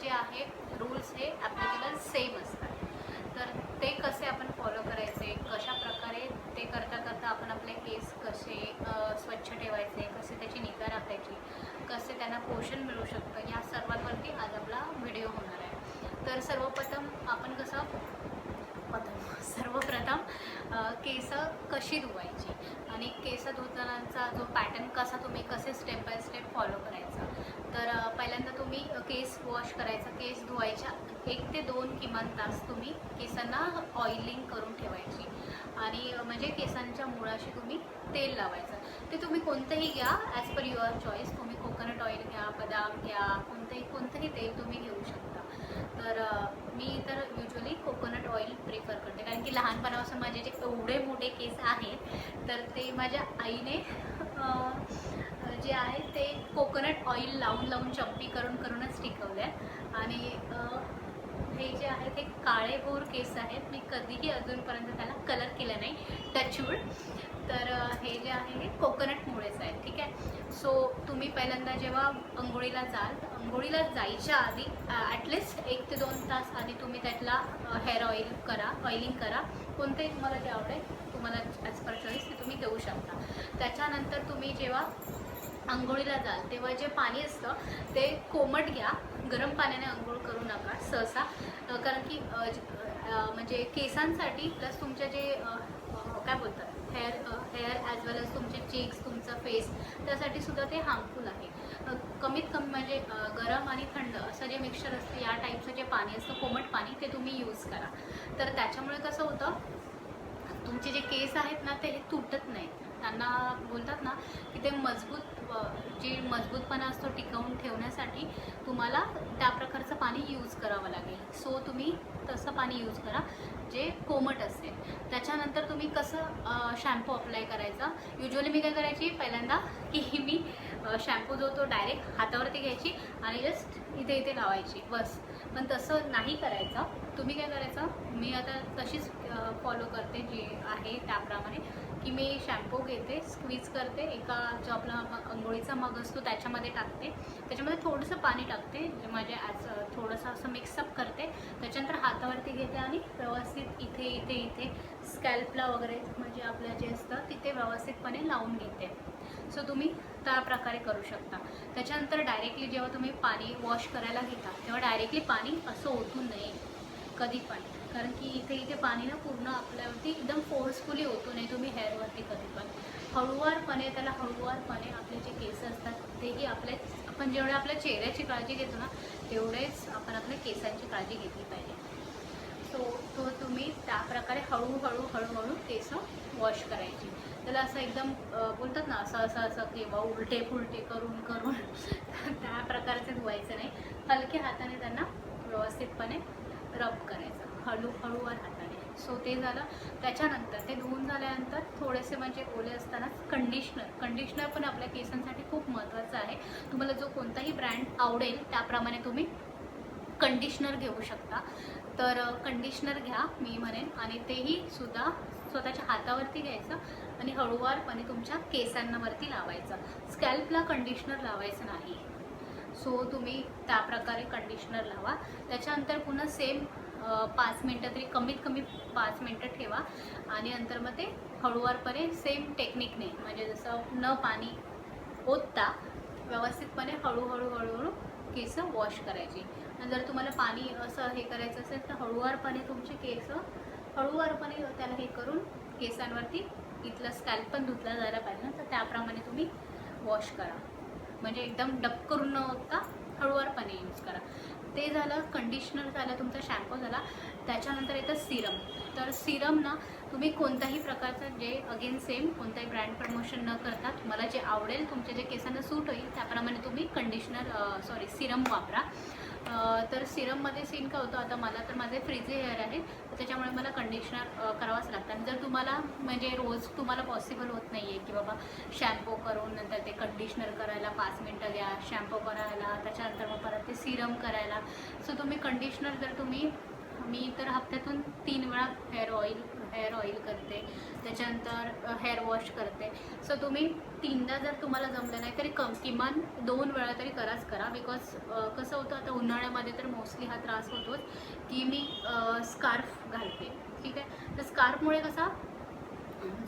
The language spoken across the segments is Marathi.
जे आहे रूल्स हे ॲप्लिकेबल सेम असतात. तर ते कसे आपण फॉलो करायचे? कशा प्रकारे ते करता करता आपण आपले केस कसे स्वच्छ ठेवायचे? कसे त्याची निगा राखायची? कसे त्यांना पोषण मिळू शकतं? या सर्वांवरती आज आपला व्हिडिओ होणार आहे. तर सर्वप्रथम आपण कसं सर्वप्रथम केस कशी धुवायची? आणि केस धुतानाचा जो पॅटर्न कसा तुम्ही कसे स्टेप बाय स्टेप फॉलो करायचा? तर पहिल्यांदा तुम्ही केस वॉश करायचा केस धुवायच्या एक ते दोन किमान तास तुम्ही केसांना ऑइलिंग करून ठेवायची. आणि म्हणजे केसांच्या मुळाशी तुम्ही तेल लावायचं. ते तुम्ही कोणतंही घ्या ॲज पर युअर चॉईस तुम्ही कोकोनट ऑइल घ्या बदाम घ्या कोणतंही कोणतंही तेल तुम्ही घेऊ शकता. तर मी तर युजली कोकोनट ऑइल प्रिफर करते. कारण की लहानपणापासून माझे जे एवढे मोठे केस आहेत तर ते माझ्या आईने जे आहे ते कोकोनट ऑइल लावून लावून चप्पी करून करूनच टिकवलं आहे आणि हे जे आहे ते काळेभोर केस आहेत. मी कधीही अजूनपर्यंत त्याला कलर केला नाही. टचवूड तर हे जे आहे हे कोकोनटमुळेच आहे ठीक आहे? सो तुम्ही पहिल्यांदा जेव्हा अंघोळीला जाल अंघोळीला जायच्या आधी ॲटलिस्ट एक ते दोन तास आधी तुम्ही त्यातला हेअर ऑइल करा ऑइलिंग करा. कोणतंही तुम्हाला जे आवडेल तुम्हाला ॲज पर चॉईस ते तुम्ही देऊ शकता. त्याच्यानंतर तुम्ही जेव्हा आंघोळीला जाल तेव्हा जे पाणी असतं ते कोमट घ्या. गरम पाण्याने आंघोळ करू नका सहसा. कारण की म्हणजे केसांसाठी प्लस तुमचे जे काय बोलतात hair hair as well as तुमचे चीक्स तुमचा फेस त्यासाठी सुद्धा ते हार्मफुल आहे. कमीत कमी म्हणजे गरम आणि थंड असं जे मिक्सचर असतं या टाईपचं जे पाणी असतं कोमट पाणी ते तुम्ही यूज करा. तर त्याच्यामुळे कसं होतं तुमचे जे केस आहेत ना ते हे तुटत नाहीत. त्यांना बोलतात ना की ते मजबूत जे मजबूतपणा असतो टिकवून ठेवण्यासाठी तुम्हाला त्या प्रकारचं पाणी यूज करावं लागेल. सो तुम्ही तसं पाणी यूज करा जे कोमट असेल. त्याच्यानंतर तुम्ही कसं शॅम्पू अप्लाय करायचा? युजली मी काय करायची पहिल्यांदा की मी शॅम्पू जो तो डायरेक्ट हातावरती घ्यायची आणि जस्ट इथे इथे लावायची बस. पण तसं नाही करायचं. तुम्ही काय करायचं? मी आता तशीच फॉलो करते जे आहे त्याप्रमाणे. की मी शॅम्पू घेते स्क्वीज करते एका जो आपला म- अंघोळीचा मग असतो त्याच्यामध्ये टाकते. त्याच्यामध्ये थोडंसं पाणी टाकते म्हणजे माझे ॲज थोडंसं असं मिक्सअप करते. त्याच्यानंतर हातावरती घेते आणि व्यवस्थित इथे इथे इथे स्कॅल्पला वगैरे म्हणजे आपलं जे असतं तिथे व्यवस्थितपणे लावून घेते. सो तुम्ही त्या प्रकारे करू शकता. त्याच्यानंतर डायरेक्टली जेव्हा तुम्ही पाणी वॉश करायला घेता तेव्हा डायरेक्टली पाणी असं ओतू नये. कधी पण कारण की इथे इथे पाणी ना पूर्ण आपल्यावरती एकदम फोर्सफुली होतो नाही तुम्ही हेअरवरती कधी पण. हळूवारपणे त्याला हळूवारपणे आपले जे केस असतात तेही आपले आपण जेवढे आपल्या चेहऱ्याची काळजी घेतो ना तेवढेच आपण आपल्या केसांची काळजी घेतली पाहिजे. सो तो तुम्ही त्या प्रकारे हळूहळू हळूहळू केस वॉश करायची. त्याला असं एकदम बोलतात ना असं असं असं किंवा उलटे फुलटे करून करून त्या प्रकारचे धुवायचं नाही. हलक्या हाताने त्यांना व्यवस्थितपणे रब करायचं. हळू हळूवार हाताने सो ते झालं. त्याच्यानंतर ते धुवून झाल्यानंतर थोडेसे म्हणजे ओले असताना कंडिशनर कंडिशनर पण आपल्या केसांसाठी खूप महत्त्वाचं आहे. तुम्हाला जो कोणताही ब्रँड आवडेल त्याप्रमाणे तुम्ही कंडिशनर घेऊ शकता. तर कंडिशनर घ्या मी म्हणेन. आणि तेही सुद्धा स्वतःच्या हातावरती घ्यायचं आणि हळूवारपणे तुमच्या केसांवरती लावायचं. स्कॅल्पला कंडिशनर लावायचं नाही. सो तुम्ही त्या प्रकारे कंडिशनर लावा. त्याच्यानंतर पुन्हा सेम पाच मिनटं तरी कमीत कमी पाच मिनटं ठेवा. आणि नंतर मग ते हळूवारपणे सेम टेक्निकने म्हणजे जसं न पाणी ओतता व्यवस्थितपणे हळूहळू हळूहळू केस वॉश करायची. आणि जर तुम्हाला पाणी असं हे करायचं असेल तर हळूवारपणे तुमचे केस हळूवारपणे त्याला हे करून केसांवरती इथलं स्कॅल्प पण धुतला जायला पाहिजे ना तर त्याप्रमाणे तुम्ही वॉश करा. म्हणजे एकदम डप करून न होता हळूवारपणे यूज करा. ते झालं कंडिशनर झालं तुमचा शॅम्पू झाला त्याच्यानंतर येतं सिरम तर सिरम ना तुम्ही कोणत्याही प्रकारचं जे अगेन सेम कोणताही ब्रँड प्रमोशन न करता तुम्हाला जे आवडेल तुमच्या जे केसांना सूट होईल त्याप्रमाणे तुम्ही कंडिशनर सॉरी सिरम वापरा. तर सिरममध्ये सीन काय होतं? आता मला तर माझे फ्रीजे हेअर आहे तर त्याच्यामुळे मला कंडिशनर करावंच लागतं. आणि जर तुम्हाला म्हणजे रोज तुम्हाला पॉसिबल होत नाही आहे की बाबा शॅम्पू करून नंतर ते कंडिशनर करायला पाच मिनटं घ्या शॅम्पू करायला त्याच्यानंतर मग परत ते सिरम करायला. सो तुम्ही कंडिशनर जर तुम्ही मी तर हप्त्यातून तीन वेळा हेअर ऑइल हेअर ऑइल करते त्याच्यानंतर हेअर वॉश करते. सो तुम्ही तीनदा जर तुम्हाला जमलं नाही तरी कम किमान दोन वेळा तरी कराच करा. बिकॉज कसं होतं आता उन्हाळ्यामध्ये तर मोस्टली हा त्रास होतोच की मी स्कार्फ घालते. ठीक आहे? तर स्कार्फमुळे कसा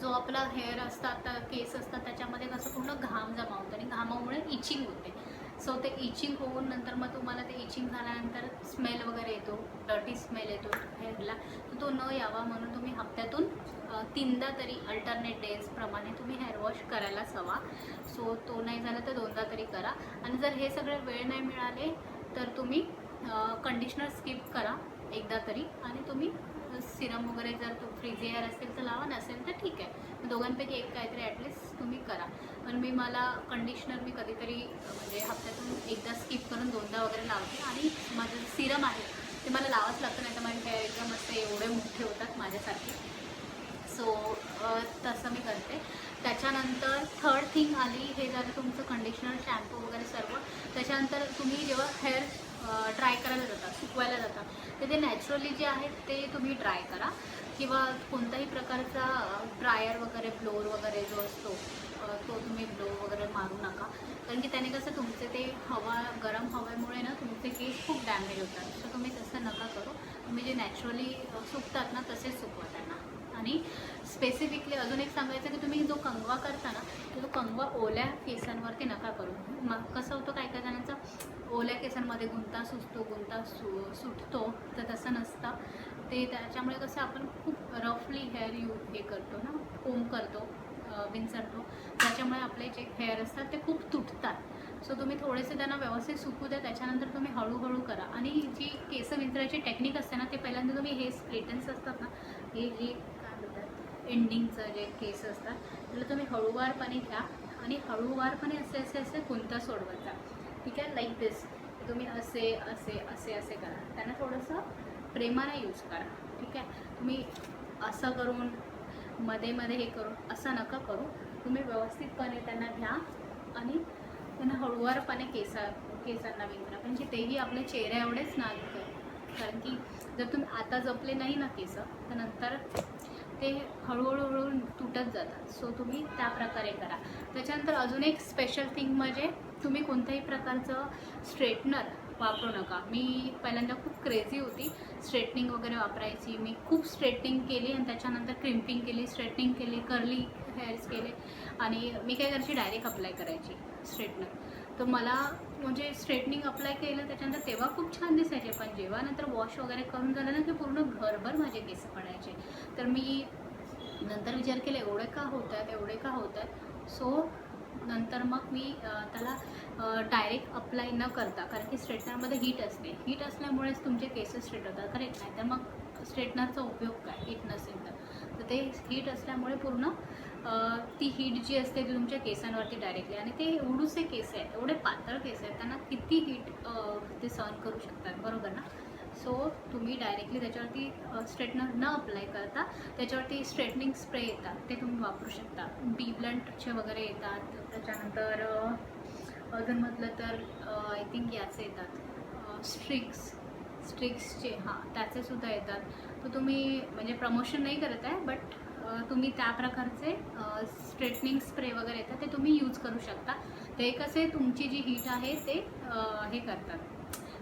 जो आपला हेअर असतात तर केस असतात त्याच्यामध्ये कसं पूर्ण घाम जमा होतं आणि घामामुळे इचिंग होते. सो ते इचिंग होऊन नंतर मग तुम्हाला ते इचिंग झाल्यानंतर स्मेल वगैरे येतो डर्टी स्मेल येतो हेअरला तर तो न यावा म्हणून तुम्ही हप्त्यातून तीनदा तरी अल्टरनेट डेजप्रमाणे तुम्ही हेअर वॉश करायलाच हवा सो तो नाही झाला तर दोनदा तरी करा. आणि जर हे सगळे वेळ नाही मिळाले तर तुम्ही कंडिशनर स्किप करा एकदा तरी. आणि तुम्ही सिरम वगैरे जर तो फ्रीज एअर असेल तर लावा नसेल तर ठीक आहे. दोघांपैकी एक काहीतरी ॲटलिस्ट तुम्ही करा. पण मी मला कंडिशनर मी कधीतरी म्हणजे हप्त्यातून एकदा स्किप करून दोनदा वगैरे लावते. आणि माझं सिरम आहे ते मला लावाच लागतं नाही तर माझे हेअर एकदम असे एवढे मोठे होतात माझ्यासारखे. सो तसं मी करते. त्याच्यानंतर थर्ड थिंग आली हे झालं तुमचं कंडिशनर शॅम्पू वगैरे सर्व. त्याच्यानंतर तुम्ही जेव्हा हेअर ड्राय करायला जाता सुकवायला जाता तर ते नॅचरली जे आहेत ते तुम्ही ड्राय करा. किंवा कोणत्याही प्रकारचा ड्रायर वगैरे ब्लोअर वगैरे जो असतो तो तुम्ही ब्लो वगैरे मारू नका. कारण की त्याने कसं तुमचे ते हवा गरम हवेमुळे ना तुमचे केस खूप डॅमेज होतात. सो तुम्ही तसं नका करू. तुम्ही जे नॅचरली सुकतात ना तसेच सुकवा त्यांना. आणि स्पेसिफिकली अजून एक सांगायचं की तुम्ही जो कंगवा करता ना तो कंगवा ओल्या केसांवरती नका करू. मग कसं होतं काय काय जणांचं ओल्या केसांमध्ये गुंता सुचतो गुंता सु सुटतो तर तसं नसतं. ते त्याच्यामुळे कसं आपण खूप रफली हेअर यू हे करतो ना कोम करतो. विंचरतो त्याच्यामुळे आपले जे हेअर असतात ते खूप तुटतात. सो तुम्ही थोडेसे त्यांना व्यवस्थित सुकू द्या. त्याच्यानंतर तुम्ही हळूहळू करा. आणि जी केस विंचरायची टेक्निक असते ना ते पहिल्यांदा तुम्ही हे स्प्लेटन्स असतात ना हे जे काय म्हणतात एंडिंगचं जे केस असतात त्याला तुम्ही हळूवारपणे घ्या. आणि हळूवारपणे असे असे असे गुंता सोडवत जा. ठीक आहे? लाईक दिस तुम्ही असे असे असे असे करा. त्यांना थोडंसं प्रेमाने यूज करा. ठीक आहे? तुम्ही असं करून मध्ये मध्ये हे करून असं नका करू. तुम्ही व्यवस्थितपणे त्यांना घ्या आणि त्यांना हळूवारपणे केसा केसांना विंकरा म्हणजे तेही आपल्या चेहऱ्या एवढेच नाजूक कारण की जर तुम्ही आता जपले नाही ना केस तर नंतर ते हळूहळू हळूहळू तुटत जातात. सो तुम्ही त्या प्रकारे करा. त्याच्यानंतर अजून एक स्पेशल थिंग म्हणजे तुम्ही कोणत्याही प्रकारचं स्ट्रेटनर वापरू नका. मी पहिल्यांदा खूप क्रेझी होती. स्ट्रेटनिंग वगैरे वापरायची. मी खूप स्ट्रेटनिंग केली आणि त्याच्यानंतर क्रिम्पिंग केली स्ट्रेटनिंग केली कर्ली हेअर्स केले. आणि मी काय करायची? डायरेक्ट अप्लाय करायची. स्ट्रेटनर तर मला म्हणजे स्ट्रेटनिंग अप्लाय केलं त्याच्यानंतर तेव्हा खूप छान दिसायचे. पण जेव्हा नंतर वॉश वगैरे करून झालं ना की पूर्ण घरभर माझे केस पडायचे. तर मी नंतर विचार केला एवढे का होत आहेत एवढे का होत आहेत सो नंतर मग मी त्याला डायरेक्ट अप्लाय न करता कारण की स्ट्रेटनरमध्ये हीट असते. हीट असल्यामुळेच तुमचे केस स्ट्रेट होतात. करेक्ट नाही तर मग स्ट्रेटनरचा उपयोग काय? हीट नसेल तर. तर ते हीट असल्यामुळे पूर्ण ती हीट जी असते ती तुमच्या केसांवरती डायरेक्टली आणि ते एवढूसे केस आहेत एवढे पातळ केस आहेत त्यांना किती हीट ते सहन करू शकतात. बरोबर ना? सो तुम्ही डायरेक्टली त्याच्यावरती स्ट्रेटनर न अप्लाय करता त्याच्यावरती स्ट्रेटनिंग स्प्रे येतात. ते तुम्ही वापरू शकता. बी ब्लंटचे वगैरे येतात. त्याच्यानंतर अजून म्हटलं तर आय थिंक याचे येतात. स्ट्रिक्स स्ट्रिक्सचे हां त्याचे सुद्धा येतात. तर तुम्ही म्हणजे प्रमोशन नाही करत आहे बट तुम्ही त्या प्रकारचे स्ट्रेटनिंग स्प्रे वगैरे येतात ते तुम्ही यूज करू शकता. ते कसे तुमची जी हीट आहे ते हे करतात.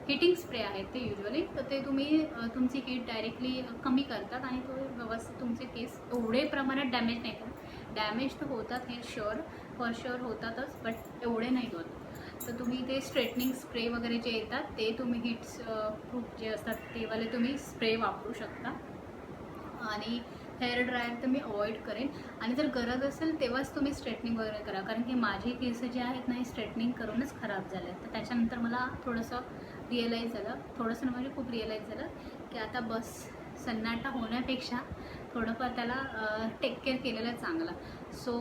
हिटिंग स्प्रे आहेत ते युजली तर ते तुम्ही तुमची हीट डायरेक्टली कमी करतात आणि तो व्यवस्थित तुमचे केस एवढे प्रमाणात डॅमेज नाही करत डॅमेज तर होतात हे शुअर फॉर शुअर होतातच बट एवढे नाही होत. तर तुम्ही ते स्ट्रेटनिंग स्प्रे वगैरे जे येतात ते तुम्ही हिट्स प्रूफ जे असतात तेवाले तुम्ही स्प्रे वापरू शकता. आणि हेअर ड्रायर तर मी अवॉइड करेन. आणि जर गरज असेल तेव्हाच तुम्ही स्ट्रेटनिंग वगैरे करा. कारण की माझे केस जे आहेत ना हे स्ट्रेटनिंग करूनच खराब झाले तर त्याच्यानंतर मला थोडंसं रिअलाईज झालं. थोडंसं म्हणजे खूप रिअलाईज झालं की आता बस सन्नाटा होण्यापेक्षा थोडंफार त्याला टेक केअर केलेलं चांगलं. सो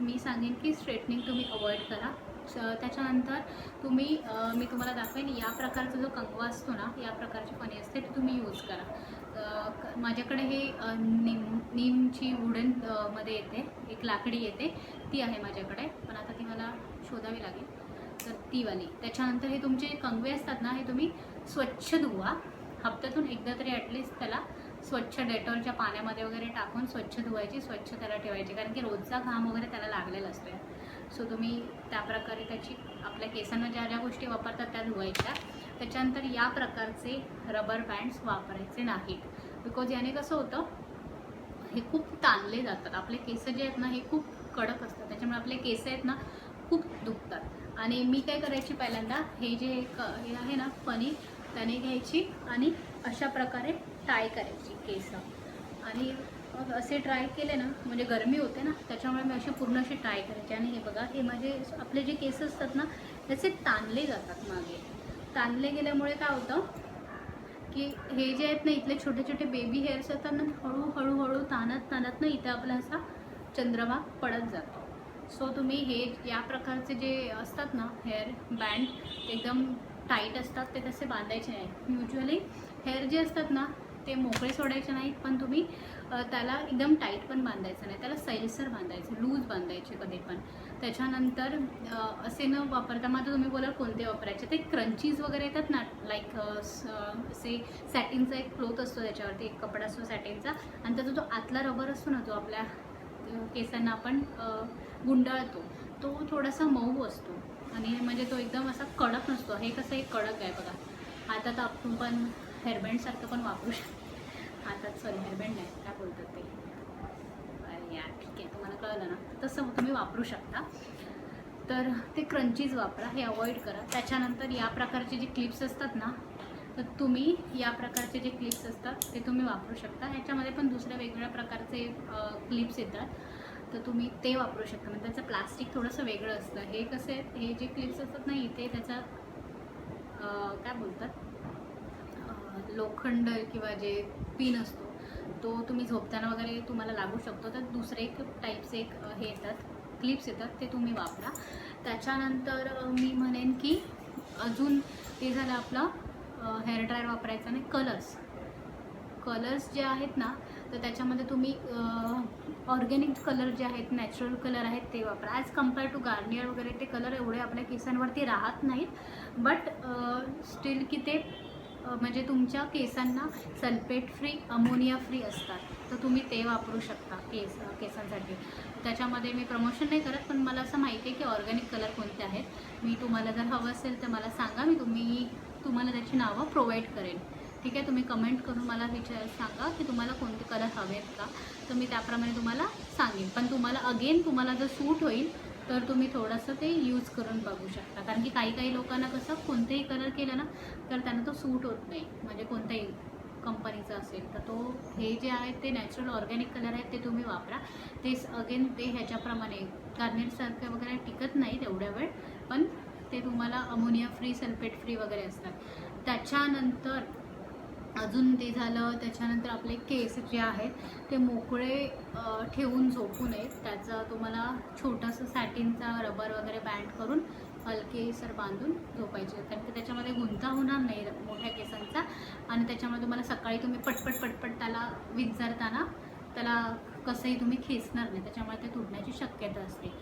मी सांगेन की स्ट्रेटनिंग तुम्ही अवॉइड करा. स- त्याच्यानंतर तुम्ही मी तुम्हाला दाखवेन या प्रकारचा जो कंगवा असतो ना या प्रकारची फणी असते ती तुम्ही यूज करा. माझ्याकडे हे निम नीमची वुडनमध्ये येते एक लाकडी येते ती आहे माझ्याकडे. पण आता ती मला शोधावी लागेल. तर तीवाली त्याच्यानंतर हे तुमचे कंगवे असतात ना हे तुम्ही स्वच्छ धुवा. हप्त्यातून एकदा तरी ॲटलिस्ट त्याला स्वच्छ डेटॉलच्या पाण्यामध्ये वगैरे टाकून स्वच्छ धुवायची स्वच्छ त्याला ठेवायची. कारण की रोजचा घाम वगैरे त्याला लागलेला असतो. सो तुम्ही त्या प्रकारे त्याची आपल्या केसांना ज्या ज्या गोष्टी वापरतात त्या धुवायच्या. त्याच्यानंतर या प्रकारचे रबर बँड्स वापरायचे नाहीत. बिकॉज याने कसं होतं हे खूप ताणले जातात. आपले केस जे आहेत ना हे खूप कडक असतात. त्याच्यामुळे आपले केस आहेत ना खूप दुखतात. आणि मी काय करायची पहिल्यांदा हे जे क हे आहे ना फणी त्याने घ्यायची आणि अशा प्रकारे टाय करायची केस. आणि मग असे ट्राय केले ना म्हणजे गरमी होते ना त्याच्यामुळे मी असे पूर्ण असे ट्राय करायचे. आणि हे बघा हे माझे आपले जे केस असतात ना त्याचे ताणले जातात मागे. ताणले गेल्यामुळे काय होतं की हे जे आहेत ना इथले छोटे छोटे बेबी हेअर्स असतात ना हळूहळूहळू हळू ताणत ताणत ना इथे आपला असा चंद्रमा पडत जातो. सो तुम्ही हे या प्रकारचे जे असतात ना हेअर बँड एकदम टाईट असतात ते तसे बांधायचे नाही. युजली हेअर जे असतात ना ते मोकळे सोडायचे नाहीत पण तुम्ही त्याला एकदम टाईट पण बांधायचं नाही. त्याला सैलसर बांधायचं लूज बांधायचे कधी पण. त्याच्यानंतर असे न वापरता मग तुम्ही बोलाल कोणते वापरायचे. ते क्रंचीज वगैरे येतात ना लाईक असे सॅटिनचा एक क्लोथ असतो त्याच्यावरती एक कपडा असतो सॅटिनचा आणि त्याचा जो आतला रबर असतो ना जो आपल्या केसांना आपण गुंडाळतो. तो थोडासा मऊ असतो. आणि म्हणजे तो एकदम असा कडक नसतो. हे कसं एक कडक आहे बघा. हातात आपण पण हेअरबँडसारखं पण वापरू शकतो. हातात सॉरी हेअरबँड नाही काय बोलतात ते? अरे यार ठीक आहे तुम्हाला कळलं ना? तसं तुम्ही वापरू शकता. तर ते क्रंचीज वापरा हे अवॉइड करा. त्याच्यानंतर या प्रकारचे जे क्लिप्स असतात ना तर तुम्ही या प्रकारचे जे क्लिप्स असतात ते तुम्ही वापरू शकता. ह्याच्यामध्ये पण दुसऱ्या वेगवेगळ्या प्रकारचे क्लिप्स येतात. तर तुम्ही ते वापरू शकता. म्हणजे त्याचं प्लास्टिक थोडंसं वेगळं असतं. हे कसे हे जे क्लिप्स असतात ना इथे त्याचा काय बोलतात? लोखंड किंवा जे पिन असतो तो तुम्ही झोपताना वगैरे तुम्हाला लागू शकतो. तर दुसरे एक टाईपचे एक हे येतात. क्लिप्स येतात ते तुम्ही वापरा. त्याच्यानंतर मी म्हणेन की अजून ते झालं आपलं हेअर ड्रायर वापरायचं आणि कलर्स कलर्स जे आहेत ना तर त्याच्यामध्ये तुम्ही ऑर्गॅनिक कलर जे आहेत नॅचरल कलर आहेत ते वापरा. ॲज कंपेअर टू गार्नियर वगैरे ते कलर एवढे आपल्या केसांवरती राहत नाहीत. बट स्टील की ते म्हणजे तुमच्या केसांना सल्फेट फ्री अमोनिया फ्री असतात. तर तुम्ही ते वापरू शकता केस केसांसाठी. त्याच्यामध्ये मी प्रमोशन नाही करत पण मला असं माहिती आहे की ऑर्गॅनिक कलर कोणते आहेत. मी तुम्हाला जर हवं असेल तर मला सांगा मी तुम्ही तुम्हाला त्याची नावं प्रोव्हाइड करेन. ठीक आहे तुम्ही कमेंट करून मला विचार सांगा की तुम्हाला कोणते कलर हवे आहेत का? तर मी त्याप्रमाणे तुम्हाला सांगेन. पण तुम्हाला अगेन तुम्हाला जर सूट होईल तर तुम्ही थोडंसं ते यूज करून बघू शकता. कारण की काही काही लोकांना कसं कोणतेही कलर केलं ना तर त्यांना तो सूट होत नाही. म्हणजे कोणत्याही कंपनीचा असेल तर तो हे जे आहेत ते नॅचरल ऑर्गॅनिक कलर आहेत ते तुम्ही वापरा. ते अगेन ते ह्याच्याप्रमाणे गार्नेटसारखे वगैरे टिकत नाहीत एवढ्या वेळ पण ते तुम्हाला अमोनिया फ्री सल्फेट फ्री वगैरे असतात. त्याच्यानंतर अजून ते झालं त्याच्यानंतर आपले केस जे आहेत ते मोकळे ठेवून झोपू नयेत. त्याचं तुम्हाला छोटंसं सॅटिनचा रबर वगैरे बँड करून हलकेसर बांधून झोपायचे. कारण की त्याच्यामध्ये गुंता होणार नाही मोठ्या केसांचा. आणि त्याच्यामुळे तुम्हाला सकाळी तुम्ही पटपट पटपट त्याला विंचरताना त्याला कसंही तुम्ही खेचणार नाही. त्याच्यामुळे ते तुटण्याची शक्यता असते.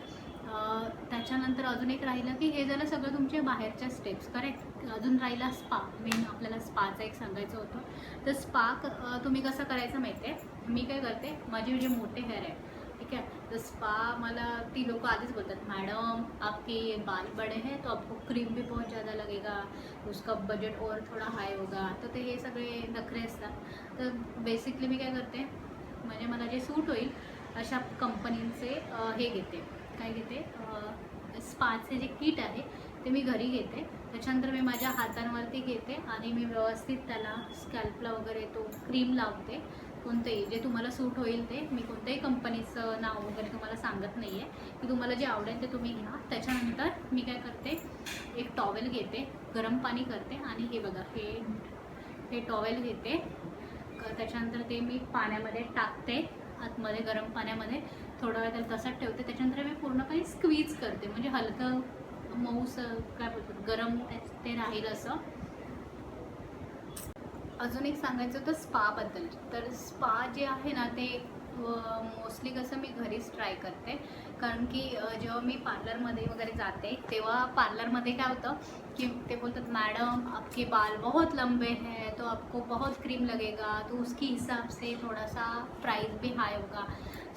त्याच्यानंतर अजून एक राहिलं की हे झालं सगळं तुमचे बाहेरच्या स्टेप्स करेक्ट अजून राहिला स्पा मेन आपल्याला स्पाचं एक सांगायचं होतं. तर स्पा तुम्ही कसं करायचं माहिती आहे मी काय करते माझे जे मोठे हेअर आहे ठीक है तो स्पा मला ती लोग आधीच बोलतात मैडम आपके बाल बड़े हैं तो आपको क्रीम भी बहुत ज़्यादा लगेगा उसका बजट और थोड़ा हाई होगा. तर ते हे सगळे नखरे असतात. तर बेसिकली मी काय करते म्हणजे मला जे सूट होईल अशा कंपनींचे हे घेते. काय घेते? स्पाचे जे किट आहे ते मी घरी घेते. त्याच्यानंतर मी माझ्या हातांवरती घेते आणि मी व्यवस्थित त्याला स्कॅल्पला वगैरे तो क्रीम लावते. कोणतंही जे तुम्हाला सूट होईल ते. मी कोणत्याही कंपनीचं नाव वगैरे तुम्हाला सांगत नाही आहे की तुम्हाला जे आवडेल ते तुम्ही घ्या. त्याच्यानंतर मी काय करते एक टॉवेल घेते गरम पाणी करते आणि हे बघा हे हे टॉवेल घेते. त्याच्यानंतर ते मी पाण्यामध्ये टाकते आतमध्ये गरम पाण्यामध्ये. थोडा वेळ त्याला तसाच ठेवते. त्याच्यानंतर मी पूर्णपणे स्क्वीज करते. म्हणजे हलकं मऊस काय बोलतो गरम ते- ते राहील असं. अजून एक सांगायचं होतं स्पाबद्दल तर स्पा जे आहे ना ते मोस्टली कसं मी घरीच ट्राय करते. कारण की जेव्हा मी पार्लरमध्ये वगैरे जाते तेव्हा पार्लरमध्ये काय होतं की ते बोलतात मॅडम आपके बाल बहुत लंबे हैं तो आपको बहुत क्रीम लगेगा तो उसकी हिसाब से थोड़ा सा प्राईस भी हाय होगा.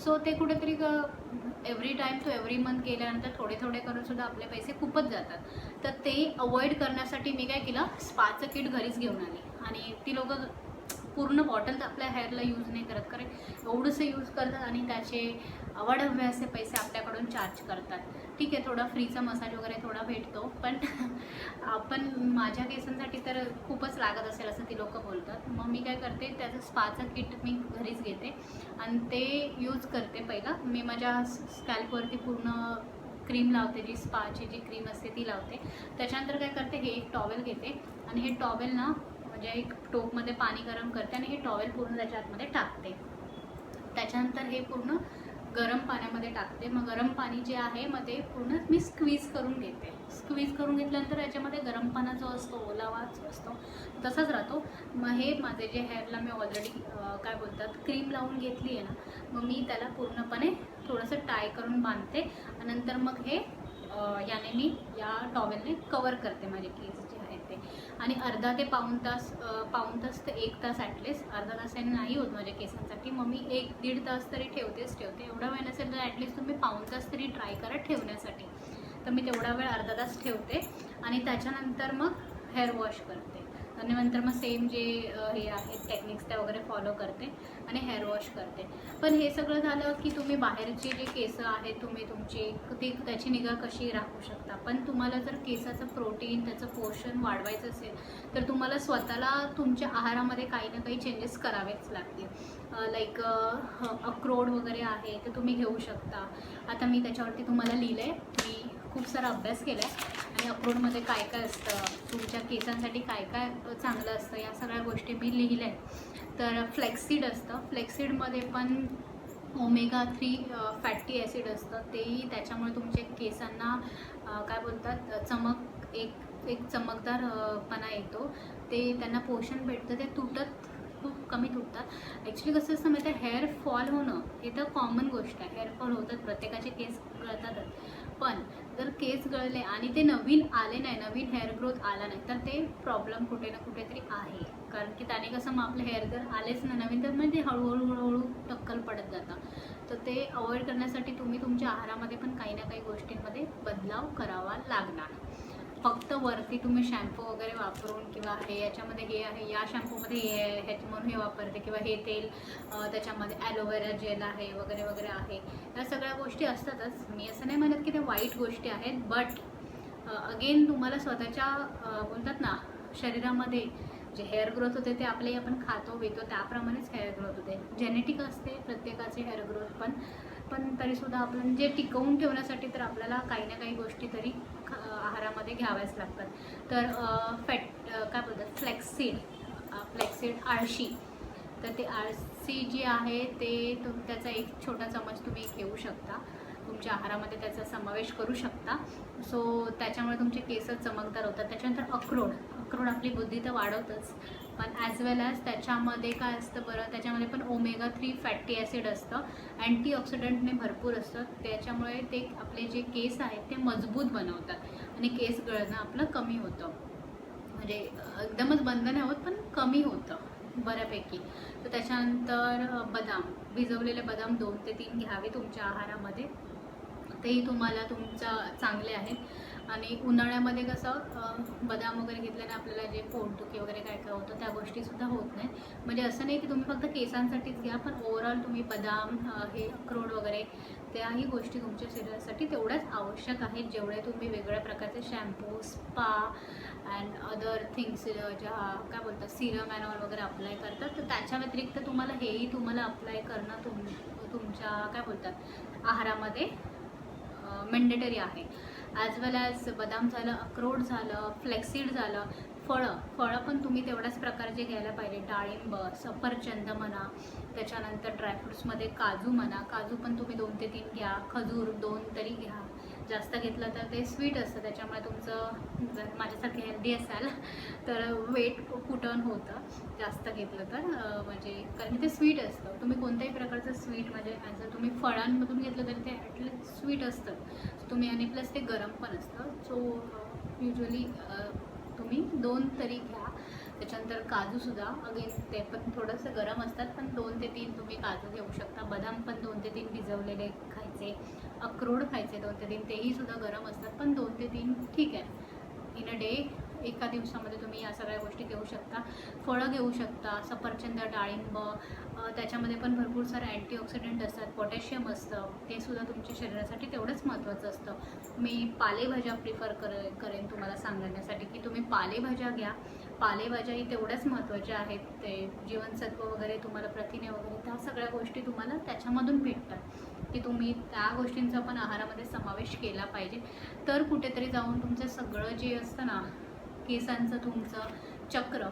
सो ते कुठेतरी every time to every month केल्यानंतर थोडे थोडे करून सुद्धा आपले पैसे खूपच जातात. तर ते अवॉइड करण्यासाठी मी काय केलं स्पाचं किट घरीच घेऊन आली. आणि ती लोकं पूर्ण बॉटल तर आपल्या हेअरला यूज नाही करत. कारण एवढंसं यूज करतात आणि त्याचे अवाढव्य असे पैसे आपल्याकडून चार्ज करतात. ठीक आहे थोडा फ्रीचा मसाज वगैरे थोडा भेटतो. पण आपण माझ्या केसांसाठी तर खूपच लागत असेल असं ती लोकं बोलतात. मग मी काय करते त्याचं स्पाचं किट मी घरीच घेते. आणि ते यूज करते पहिलं. मी माझ्या स्कॅल्पवरती पूर्ण क्रीम लावते जी स्पाची जी क्रीम असते ती लावते. त्याच्यानंतर काय करते हे एक टॉवेल घेते. आणि हे टॉवेल ना म्हणजे एक टोपमध्ये पाणी गरम करते आणि हे टॉवेल पूर्ण त्याच्या आतमध्ये टाकते. त्याच्यानंतर हे पूर्ण गरम पाण्यामध्ये टाकते. मग गरम पाणी जे आहे मग ते पूर्ण मी स्क्वीज करून घेते. स्क्वीज करून घेतल्यानंतर याच्यामध्ये गरम पाना जो असतो ओलावा जो असतो तसाच राहतो. मग हे माझे जे हेअरला मी ऑलरेडी काय बोलतात क्रीम लावून घेतली आहे ना मग मी त्याला पूर्णपणे थोडंसं टाय करून बांधते आणि नंतर मग हे याने मी या टॉवेलने कवर करते माझे केस जे आहेत ते. आणि अर्धा ते पाऊण तास पाऊन पाऊण तास ते एक तास ॲटलिस्ट अर्धा तासाने नाही होत माझ्या केसांसाठी. मग मी एक दीड तास तरी ठेवतेच ठेवते. एवढा वेळ नसेल तर ॲटलिस्ट तुम्ही पाऊण तास तरी ट्राय करा ठेवण्यासाठी. तर मी तेवढा वेळ अर्धा तास ठेवते. आणि त्याच्यानंतर मग हेअर वॉश करते. आणि नंतर मग सेम जे हे आहेत टेक्निक्स त्या वगैरे फॉलो करते आणि हेअर वॉश करते. पण हे सगळं झालं की तुम्ही बाहेरचे जे केस आहेत तुम्ही तुमची ती त्याची निगा कशी राखू शकता? पण तुम्हाला जर केसाचं प्रोटीन त्याचं पोषण वाढवायचं असेल तर तुम्हाला स्वतःला तुमच्या आहारामध्ये काही ना काही चेंजेस करावेच लागतील. लाईक अक्रोड वगैरे आहे ते तुम्ही घेऊ शकता. आता मी त्याच्यावरती तुम्हाला लिहिलं आहे मी खूप सारा अभ्यास केला आहे आणि अक्रोडमध्ये काय काय असतं तुमच्या केसांसाठी काय काय चांगलं असतं या सगळ्या गोष्टी मी लिहिल्या आहेत तर फ्लेक्सीड असतं. फ्लेक्सीडमध्ये पण ओमेगा थ्री फॅटी ॲसिड असतं. तेही त्याच्यामुळे तुमच्या केसांना काय बोलतात चमक एक एक चमकदारपणा येतो. ते त्यांना पोषण भेटतं. ते तुटत खूप कमी तुटतात. ॲक्च्युली कसं असतं माहिती आहे हेअर फॉल होणं हे तर कॉमन गोष्ट आहे. हेअर फॉल होतात प्रत्येकाचे केस गळतातच. पण जर केस गळले आणि ते नवीन आले नाही नवीन हेअर ग्रोथ आला नाही तर ते प्रॉब्लेम कुठे ना कुठेतरी आहे. कारण की त्याने कसं मग आपलं हेअर जर आलेच ना नवीन तर म्हणजे हळूहळू हळूहळू टक्कल पडत जातं. तर ते अवॉइड करण्यासाठी तुम्ही तुमच्या आहारामध्ये पण काही ना काही गोष्टींमध्ये बदलाव करावा लागणार. फक्त वरती तुम्ही शॅम्पू वगैरे वापरून किंवा हे याच्यामध्ये हे आहे या शॅम्पूमध्ये हे आहे ह्याच्या म्हणून हे वापरते किंवा हे तेल त्याच्यामध्ये ॲलोवेरा जेल आहे वगैरे वगैरे आहे. या सगळ्या गोष्टी असतातच. मी असं नाही म्हणत की त्या वाईट गोष्टी आहेत बट अगेन तुम्हाला स्वतःच्या बोलतात ना शरीरामध्ये जे हेअर ग्रोथ होते ते आपले आपण खातो पितो त्याप्रमाणेच हेअर ग्रोथ होते. जेनेटिक असते प्रत्येकाचे हेअर ग्रोथ पण पण तरीसुद्धा आपण जे टिकवून ठेवण्यासाठी तर आपल्याला काही ना काही गोष्टी तरी आहारामध्ये घ्याव्याच लागतात. तर फॅट काय बोलतात? फ्लेक्सीड. फ्लेक्सीड आळशी. तर ते आळशी जी आहे ते तुम त्याचा एक छोटा चमच तुम्ही घेऊ शकता. तुमच्या आहारामध्ये त्याचा समावेश करू शकता. सो त्याच्यामुळे तुमचे केस चमकदार होतात. त्याच्यानंतर अक्रोड. करून आपली बुद्धी तर वाढवतच. पण ॲज वेल ॲज त्याच्यामध्ये काय असतं बरं त्याच्यामध्ये पण ओमेगा थ्री फॅटी ॲसिड असतं अँटीऑक्सिडंटने भरपूर असतं. त्याच्यामुळे ते आपले जे केस आहेत ते मजबूत बनवतात आणि केस गळणं आपलं कमी होतं. म्हणजे एकदमच बंद नाही होत पण कमी होतं बऱ्यापैकी. तर त्याच्यानंतर बदाम. भिजवलेले बदाम दोन ते तीन घ्यावे तुमच्या आहारामध्ये. तेही तुम्हाला तुमचं चांगले आहेत. आणि उन्हाळ्यामध्ये कसं बदाम वगैरे घेतल्याने आपल्याला जे पोटदुखी वगैरे काय काय होतं त्या गोष्टीसुद्धा होत नाही म्हणजे असं नाही की तुम्ही फक्त केसांसाठीच घ्या पण ओव्हरऑल तुम्ही बदाम हे अक्रोड वगैरे त्याही गोष्टी तुमच्या शरीरासाठी तेवढ्याच आवश्यक आहेत जेवढे तुम्ही वेगवेगळ्या प्रकारचे shampoo spa and other things ज्या काय बोलतात सिरम अँड वगैरे अप्लाय करतात. तर त्याच्या व्यतिरिक्त तुम्हाला हेही तुम्हाला अप्लाय करणं तुम तुमच्या काय बोलतात आहारामध्ये मेंडेटरी आहे. ॲज वेल ॲज बदाम झालं अक्रोड झालं फ्लेक्सीड झालं फळं. फळं पण तुम्ही तेवढ्याच प्रकारचे घ्यायला पाहिजे. डाळिंब सफरचंद म्हणा त्याच्यानंतर ड्रायफ्रुट्समध्ये काजू म्हणा. काजू पण तुम्ही दोन ते तीन घ्या. खजूर दोन तरी घ्या. जास्त घेतलं तर ते स्वीट असतं. त्याच्यामुळे तुमचं जर माझ्यासारखे हेल्दी असाल तर वेट कुटन होतं जास्त घेतलं तर म्हणजे कारण ते स्वीट असतं. तुम्ही कोणत्याही प्रकारचं स्वीट म्हणजे जर तुम्ही फळांमधून घेतलं तरी ते ॲटलीस्ट स्वीट असतं. तुम्ही आणि प्लस ते गरम पण असतं. सो युजली तुम्ही दोन तरी घ्या. त्याच्यानंतर काजूसुद्धा अगेन ते पण थोडंसं गरम असतात पण दोन ते तीन तुम्ही काजू घेऊ शकता. बदाम पण दोन ते तीन भिजवलेले खायचे. अक्रोड खायचे दोन ते तीन तेही सुद्धा गरम असतात पण दोन ते तीन ठीक आहे. इन अ डे एका दिवसामध्ये तुम्ही या सगळ्या गोष्टी घेऊ शकता. फळं घेऊ शकता सफरचंद डाळिंब त्याच्यामध्ये पण भरपूर सारे अँटीऑक्सिडंट असतात पोटॅशियम असतं ते सुद्धा तुमच्या शरीरासाठी तेवढंच महत्त्वाचं असतं. मी पालेभाज्या प्रिफर करे करेन तुम्हाला सांगण्यासाठी की तुम्ही पालेभाज्या घ्या. पालेभाज्याही तेवढ्याच महत्त्वाच्या आहेत ते जीवनसत्व वगैरे तुम्हाला प्रथिने वगैरे त्या सगळ्या गोष्टी तुम्हाला त्याच्यामधून भेटतात. की तुम्ही त्या गोष्टींचा पण आहारामध्ये समावेश केला पाहिजे. तर कुठेतरी जाऊन तुमचं सगळं जे असतं ना केसांचं तुमचं चक्र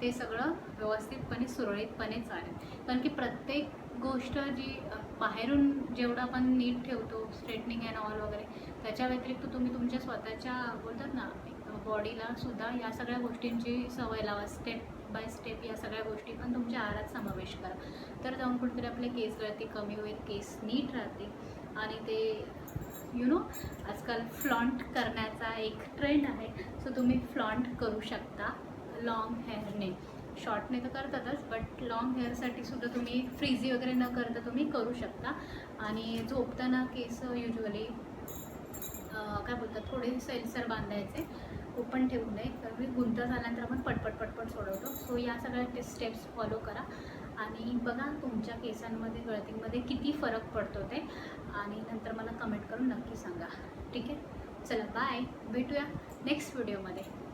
ते सगळं व्यवस्थितपणे सुरळीतपणे चालेल. कारण की प्रत्येक गोष्ट जी बाहेरून जेवढं आपण नीट ठेवतो स्ट्रेटनिंग अँड ऑल वगैरे त्याच्या व्यतिरिक्त तुम्ही तुमच्या स्वतःच्या बोलतात ना बॉडीला सुद्धा या सगळ्या गोष्टींची सवय लावा स्टेप बाय स्टेप या सगळ्या गोष्टी पण तुमच्या आहारात समावेश करा. तर जाऊन कुठेतरी आपले केस गळती कमी होईल केस नीट राहतील. आणि ते यु नो आजकाल फ्लॉन्ट करण्याचा एक ट्रेंड आहे. सो तुम्ही फ्लॉन्ट करू शकता लॉंग हेअरने शॉर्टने तर करतातच बट लॉंग हेअरसाठी सुद्धा तुम्ही फ्रीजी वगैरे न करता तुम्ही करू शकता. आणि झोपताना केस युजली काय बोलतात थोडे सैलसर बांधायचे. ओपन ठेवू नये. कारण मी गुंत झाल्यानंतर आपण पटपट पटपट सोडवतो. सो या सगळ्या स्टेप्स फॉलो करा. आणि बघा तुमच्या केसांमध्ये गळतीमध्ये किती फरक पडतो ते. आणि नंतर मला कमेंट करून नक्की सांगा. ठीक आहे? चला बाय भेटूया नेक्स्ट व्हिडिओमध्ये